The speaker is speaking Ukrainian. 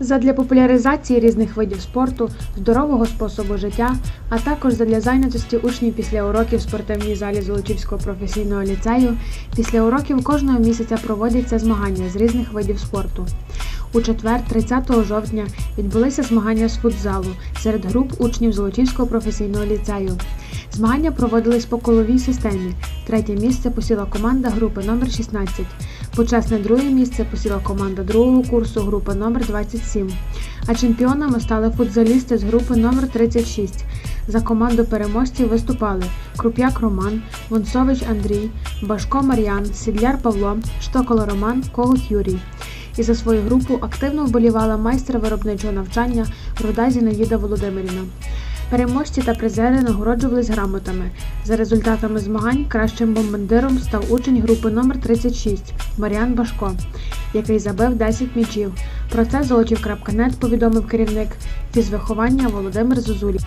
Задля популяризації різних видів спорту, здорового способу життя, а також задля зайнятості учнів після уроків в спортивній залі Золочівського професійного ліцею, після уроків кожного місяця проводяться змагання з різних видів спорту. У четвер, 30 жовтня, відбулися змагання з футзалу серед груп учнів Золочівського професійного ліцею. Змагання проводились по коловій системі. Третє місце посіла команда групи номер 16. Почесне друге місце посіла команда другого курсу групи номер 27. А чемпіонами стали футзалісти з групи номер 36. За команду переможців виступали Круп'як Роман, Вонцович Андрій, Башко Мар'ян, Сідляр Павло, Штокол Роман, Когут Юрій. І за свою групу активно вболівала майстер виробничого навчання Руда Зінаїда Володимирівна. Переможці та призери нагороджувались грамотами. За результатами змагань кращим бомбандиром став учень групи номер 36 Маріан Башко, який забив 10 м'ячів. Про це Золотів.нет повідомив керівник фізвиховання Володимир Зозулі.